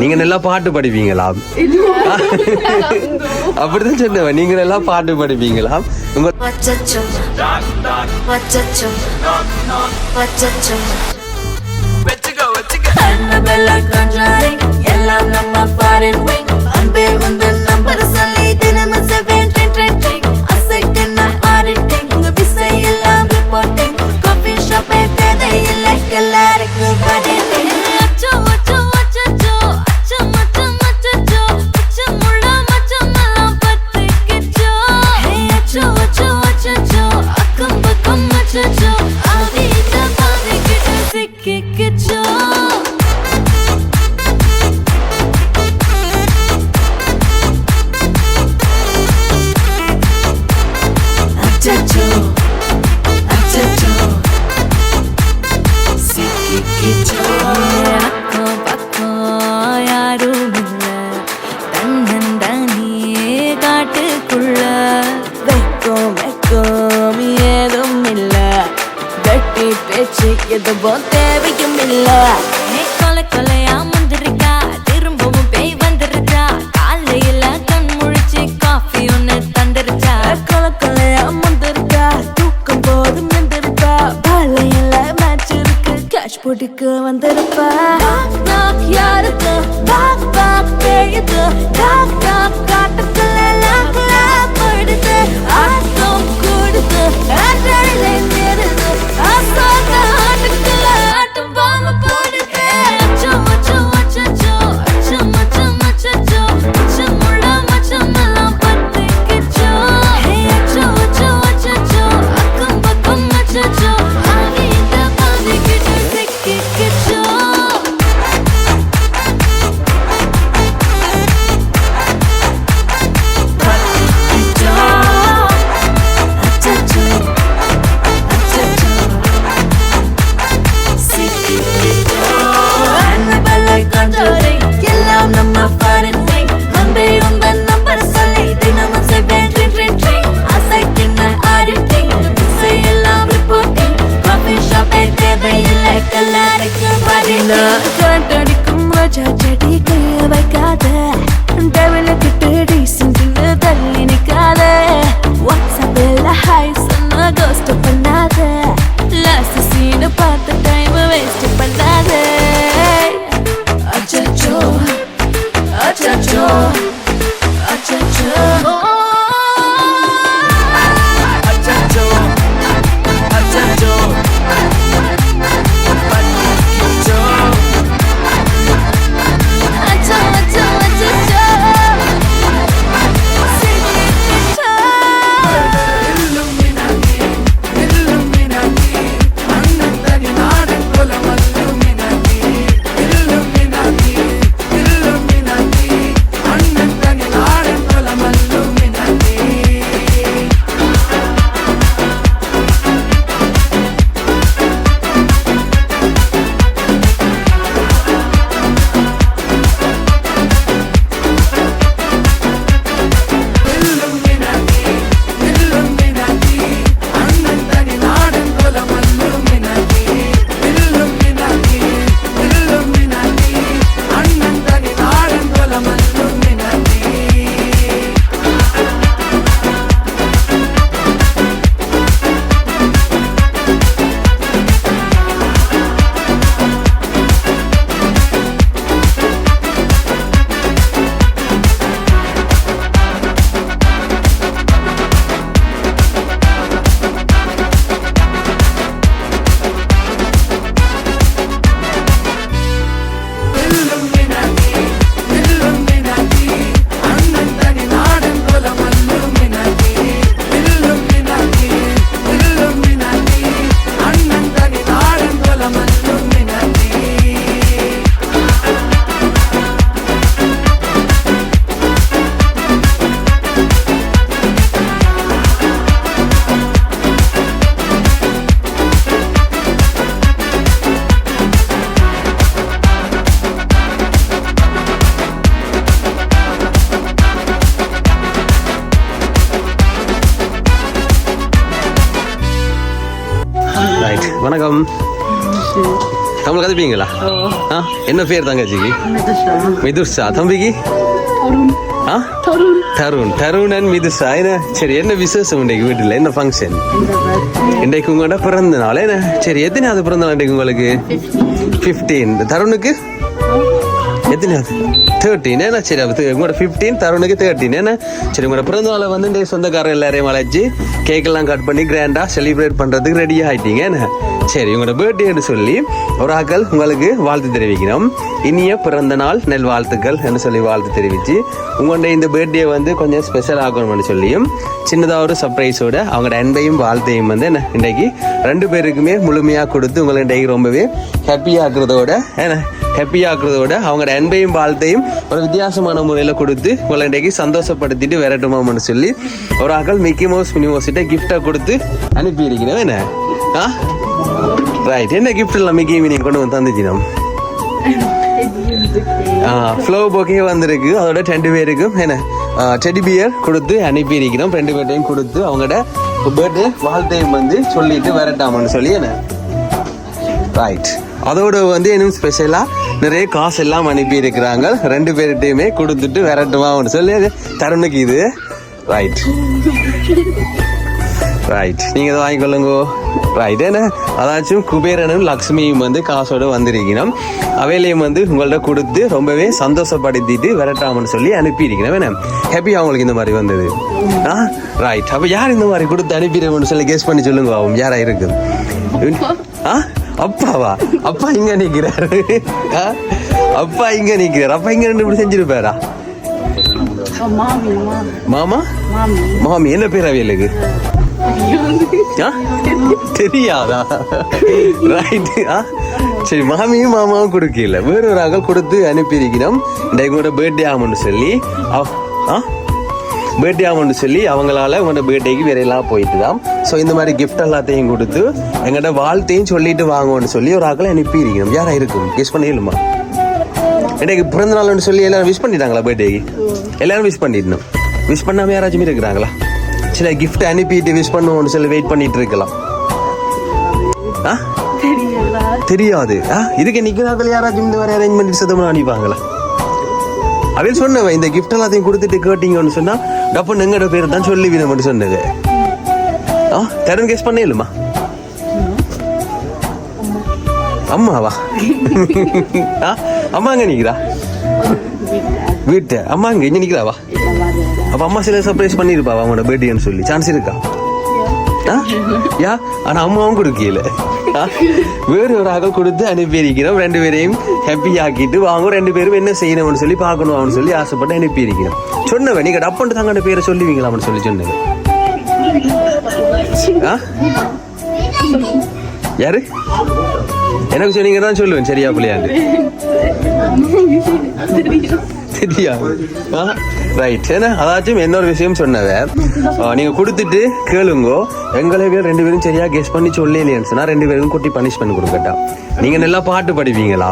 நீங்க நல்லா பாட்டு படிப்பீங்களா? அப்படிதான் சொன்னவன் நீங்க நல்லா பாட்டு படிப்பீங்களா? உங்க எல்லாம் நம்ம ஃபாரின் அன்பே உங்கள் நம்பர் 这 போச்சு எதுவும் தேவையும் இல்ல கொலை கொலையா முந்திருக்கா? திரும்பவும் பேய் வந்துருச்சா? காலையில கண் முழிச்சு காஃபி ஒண்ணு தந்துருச்சா? கொலை கொலையா முந்திருக்கா? தூக்கும் போது மிந்திருக்கா பாலையில மேட்ச் இருக்கு. கேஷ் போட்டுக்கு வந்திருப்பா. யாருக்கு? Остаться வணக்கம். தமிழ் கதைப்பீங்களா? ஆ என்ன பேர் தங்கச்சிக்கு? மிதுஷா. தம்பிக்கு? ஆ? தருண். தருண். அண்ட் மிதுஷா. என்ன? சரி என்ன விசேஷம் இன்றைக்கு வீட்டில்? என்ன ஃபங்க்ஷன் இன்றைக்கு உங்களோட பிறந்த நாள் என்ன? சரி எத்தனையாவது பிறந்த நாள் இன்றைக்கு உங்களுக்கு? ஃபிஃப்டீன் தருணுக்கு? எத்தனையாவது தேர்ட்டீன் என்ன சரி அப்போ உங்களோட ஃபிஃப்டீன் தருணுக்கு தேர்ட்டீன் என்ன சரி உங்களோட பிறந்த நாளை வந்து இந்த சொந்தக்காரர் எல்லாரையும் அழைச்சி கேக்கெல்லாம் கட் பண்ணி கிராண்டாக செலிப்ரேட் பண்ணுறதுக்கு ரெடி ஆகிட்டீங்க என்ன சரி உங்களோட பர்த்டேன்னு சொல்லி ஒரு ஆக்கள் உங்களுக்கு வாழ்த்து தெரிவிக்கணும் இனிய பிறந்த நாள் நெல் வாழ்த்துக்கள் என்று சொல்லி வாழ்த்து தெரிவித்து உங்களுடைய இந்த பர்த்டே வந்து கொஞ்சம் ஸ்பெஷல் ஆகணும்னு சொல்லியும் சின்னதாக ஒரு சர்ப்ரைஸோட அவங்களோட அன்பையும் வாழ்த்தையும் வந்து என்ன இன்றைக்கு ரெண்டு பேருக்குமே முழுமையாக கொடுத்து உங்களை இன்றைக்கு ரொம்பவே ஹாப்பியாக இருக்கிறதோட என்ன ஹாப்பியாக இருக்கிறதோட அவங்களோட அன்பையும் வாழ்த்தையும் ஒரு வித்தியாசமான முறையில் கொடுத்து உங்களை இன்றைக்கு சந்தோஷப்படுத்திட்டு விரட்டுமாம்னு சொல்லி ஒரு அகல் மிக்கி மவுஸ் யூனிவர்சிட்ட கிஃப்டாக கொடுத்து அனுப்பி என்ன? ஆ? ரைட் என்ன கிஃப்ட் எல்லாம் மிக்கி நீங்கள் கொண்டு வந்து தந்துச்சினோம் ஃப்ளோ போக்கே வந்திருக்கு. அதோட ரெண்டு பேருக்கும் என்ன? டெடி பியர் கொடுத்து அனுப்பி இருக்கிறோம் ரெண்டு பேர்ட்டையும் கொடுத்து அவங்களோட பர்த்டே வாழ்த்தையும் வந்து சொல்லிட்டு விரட்டாமன்னு சொல்லி என்ன? ரைட் அதோட வந்து இன்னும் ஸ்பெஷலாக நிறைய காசு எல்லாம் அனுப்பி இருக்கிறாங்க ரெண்டு பேர்கிட்டையுமே கொடுத்துட்டு விரட்டுமான்னு சொல்லி. தருணுக்கு இது. ரைட் ரைட் நீங்கள் இதை வாங்கிக்கொள்ளுங்க ரைட் என்ன? அதாச்சும் குபேரனும் லக்ஷ்மியும் வந்து காசோட வந்திருக்கணும். அவையிலையும் வந்து உங்கள்ட்ட கொடுத்து ரொம்பவே சந்தோஷப்படுத்திட்டு விரட்டாமன்னு சொல்லி அனுப்பியிருக்கணும். என்ன? ஹாப்பி அவங்களுக்கு இந்த மாதிரி வந்தது? ஆ? ரைட் அப்போ யார் இந்த மாதிரி கொடுத்து அனுப்பிடுவோம்னு சொல்லி கெஸ் பண்ணி சொல்லுங்க. அவன் யாரா இருக்கு? ஆ? அப்பாவா? அப்பா இங்க நிக்கிறாரு. ஆ? அப்பா இங்க நிக்கிறாரு. அப்பா இங்க ரெண்டு இப்படி செஞ்சிருப்பாரா? மாமி மாமா. என்ன பேர் அவியலுக்கு? தெரியாதா? ரைட் ஆ? சரி மாமியும் மாமாவும் கொடுக்கல. வேற ஒரு ஆக கொடுத்து அனுப்பியிருக்கணும் இன்றைக்கு உங்களோட பர்த்டே ஆகும்னு சொல்லி. ஆ? பர்த்டே ஆகும்னு சொல்லி அவங்களால உங்களோட பர்த்டேக்கு வேற போயிட்டு தான். ஸோ இந்த மாதிரி கிஃப்ட் எல்லாத்தையும் கொடுத்து எங்கள்கிட்ட வாழ்த்தையும் சொல்லிட்டு வாங்குவோம்னு சொல்லி ஒரு ஆக்களை அனுப்பியிருக்கணும் யாரா இருக்கும்? கிஸ் பண்ணிடலுமா எனக்கு பிறந்த நாள்னு சொல்லி எல்லாரும் விஷ் பண்ணிட்டாங்களா பர்த்டேக்கு எல்லாரும் விஷ் பண்ணிடணும். விஷ் பண்ணாமல் யாராச்சும் இருக்கிறாங்களா? சில கிஃப்ட் அனுப்பிட்டு விஷ் பண்ணுவோம்னு சொல்லி வெயிட் பண்ணிட்டு இருக்கலாம். ஆ? தெரியாது. ஆ? இதுக்கு நிக்கிறார்கள் யாராச்சும் இந்த மாதிரி அரேஞ்ச் பண்ணி சத்தமாக அனுப்பிப்பாங்களா? அப்படின்னு சொன்னவன் இந்த கிஃப்ட் எல்லாத்தையும் கொடுத்துட்டு கேட்டிங்கன்னு சொன்னால் டப்பு எங்கட பேர் தான் சொல்லி மட்டும் சொன்னது. ஆ? தருண் கெஸ் பண்ணேலுமா? அம்மாவா? ஆ? அம்மாங்க நிற்கிறா நிக்கிறா? வீட்டு. இங்கே அங்க இங்க அப்ப அம்மா சில சர்ப்ரைஸ் பண்ணிருப்பா அவங்களோட பர்த்டேன்னு சொல்லி. சான்ஸ் இருக்கா? ஆ? யா? ஆனா அம்மாவும் கொடுக்கல. ஆ? வேறு ஒரு ஆக்கள் கொடுத்து அனுப்பியிருக்கிறோம். ரெண்டு பேரையும் ஹாப்பி ஆக்கிட்டு வாங்க. ரெண்டு பேரும் என்ன செய்யணும்னு சொல்லி பார்க்கணும் அவனு சொல்லி ஆசைப்பட்டு அனுப்பியிருக்கிறோம். சொன்னவன் நீங்க டப்பன்ட்டு தாங்க பேரை சொல்லுவீங்களா அவனு சொல்லி சொன்னது. ஆ? யாரு? எனக்கு சொன்னீங்க தான் சொல்லுவேன் சரியா பிள்ளையாண்டு. ரைட் ஏன்னா அதாச்சும் இன்னொரு விஷயம் சொன்னவ நீங்கள் நீங்க கொடுத்துட்டு கேளுங்கோ. எங்களை பேர் ரெண்டு பேரும் சரியா கெஸ் பண்ணி சொல்லலையேன்னு சொன்னா ரெண்டு பேருக்கும் குட்டி பனிஷ்மெண்ட் கொடுக்கட்டா நீங்க நல்லா பாட்டு படிப்பீங்களா?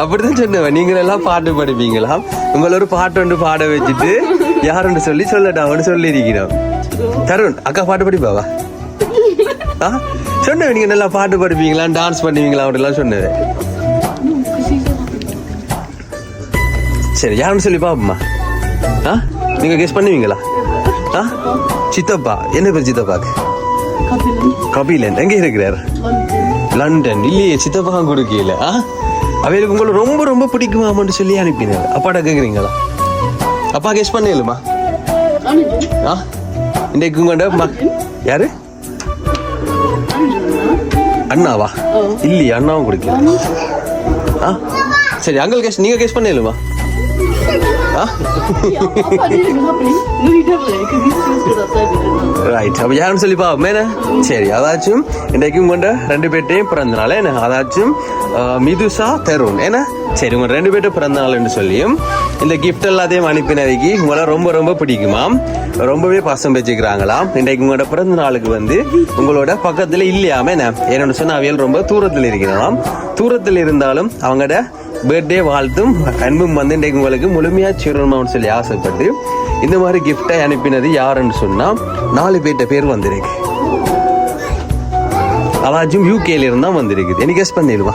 அப்படிதான் சொன்னவன். நீங்க எல்லாம் பாட்டு படிப்பீங்களா? உங்களை ஒரு பாட்டு ஒன்று பாட வச்சுட்டு யாருன்னு சொல்லி சொல்லட்டா? அவனு சொல்லி இருக்கிறோம் தருண் அக்கா பாட்டு படிப்பாவா ஆ? சொன்னவன் நீங்க நல்லா பாட்டு படிப்பீங்களா டான்ஸ் பண்ணுவீங்களா அப்படிலாம் சொன்னது. சரி யாருன்னு சொல்லி பாப்போமா ஆ? நீங்க கெஸ் பண்ணுவீங்களா? ஆ? சித்தப்பா. என்ன பேர் சித்தப்பாக்கு? கபிலன். எங்க இருக்கிறார்? லண்டன். இல்லையே சித்தப்பா கொடுக்கல ஆ? அவைகளுக்கு உங்களை ரொம்ப ரொம்ப பிடிக்குமாமன்னு சொல்லி அனுப்பினார். அப்பாட்ட கேக்குறீங்களா? அப்பா கெஸ் பண்ணலுமா? ஆ? இன்றைக்கு உங்கள்கிட்ட ம யாரு? அண்ணாவா? இல்லையே அண்ணாவும் கொடுக்கல. ஆ? சரி அங்கிள் கெஸ் நீங்க கெஸ் பண்ணலுமா? ரைட் அப்போ யாருன்னு சொல்லி பாப்போம் என்ன? சரி அதாச்சும் இன்றைக்கு உங்கள்கிட்ட ரெண்டு பேர்ட்டையும் பிறந்தனால என்ன? அதாச்சும் மிதுசா தருண் என்ன? சரி உங்கள் ரெண்டு பேர்ட்ட பிறந்த நாள்னு சொல்லியும் இந்த கிஃப்ட் எல்லாத்தையும் அனுப்பினவைக்கு உங்களை ரொம்ப ரொம்ப பிடிக்குமாம் ரொம்பவே பாசம் வச்சுக்கிறாங்களாம் இன்றைக்கு உங்களோட பிறந்த நாளுக்கு வந்து உங்களோட பக்கத்தில் இல்லையாம என்ன? என்னோட சொன்ன அவியல் ரொம்ப தூரத்தில் இருக்கிறாம் தூரத்தில் இருந்தாலும் அவங்களோட பர்த்டே வாழ்த்தும் அன்பும் வந்து இன்றைக்கு உங்களுக்கு முழுமையா சேரணும்னு சொல்லி ஆசைப்பட்டு இந்த மாதிரி கிஃப்டை அனுப்பினது யாருன்னு சொன்னா நாலு பேர்ட்ட பேர் வந்திருக்கு. அலாஜும் யூகேல இருந்தா வந்திருக்குது. எனக்கு கெஸ் பண்ணிடுவா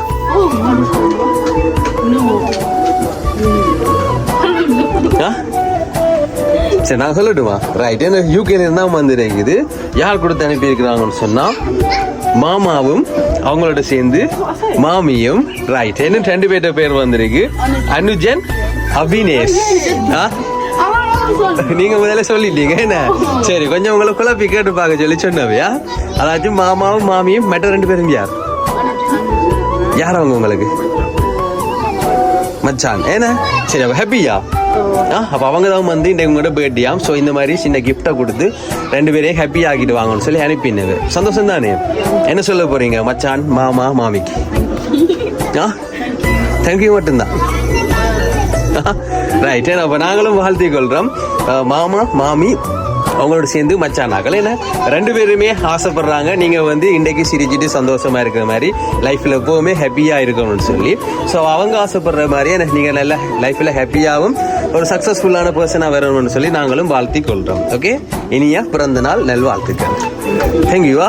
சரி நான் சொல்லட்டுமா ரைட் என்ன யூகேல இருந்தா வந்திருக்குது. யார் கொடுத்து அனுப்பியிருக்கிறாங்கன்னு சொன்னா மாமாவும் அவங்களோட சேர்ந்து மாமியும் ரைட் என்ன ரெண்டு பேர்ட்ட பேர் வந்திருக்கு? அனுஜன் அபினேஷ். ஆ? நீங்க முதல்ல சொல்லிட்டீங்க என்ன? சரி கொஞ்சம் உங்களை குழப்பி கேட்டு பார்க்க சொல்லி சொன்னவையா அதாச்சும் மாமாவும் மாமியும் மற்ற ரெண்டு பேரும் யார்? யார் அவங்க உங்களுக்கு? மச்சான் ஏன்னா சரி அவ ஹாப்பியா அப்போ அவங்க தான் வந்து இன்றைக்கு உங்களோட பர்த்டேயாம் ஸோ இந்த மாதிரி சின்ன கிஃப்ட்டை கொடுத்து ரெண்டு பேரையும் ஹாப்பி ஆக்கிட்டு வாங்கன்னு சொல்லி அனுப்பினது சந்தோஷம் தானே என்ன சொல்ல போறீங்க மச்சான் மாமா மாமிக்கு ஆ தேங்க்யூ மட்டும்தான் ரைட் அப்போ நாங்களும் வாழ்த்தி கொள்கிறோம் மாமா மாமி அவங்களோட சேர்ந்து மச்சானாக்கள் என்ன ரெண்டு பேருமே ஆசைப்படுறாங்க நீங்கள் வந்து இன்றைக்கு சிரிச்சிட்டு சந்தோஷமாக இருக்கிற மாதிரி லைஃப்பில் எப்போவுமே ஹாப்பியாக இருக்கணும்னு சொல்லி ஸோ அவங்க ஆசைப்படுற மாதிரியே என்ன நீங்கள் நல்ல லைஃப்பில் ஹாப்பியாகவும் ஒரு சக்ஸஸ்ஃபுல்லான பர்சனாக வரணும்னு சொல்லி நாங்களும் வாழ்த்தி கொள்கிறோம் ஓகே இனிய பிறந்த நாள் நல்வாழ்த்துக்கள் தேங்க்யூவா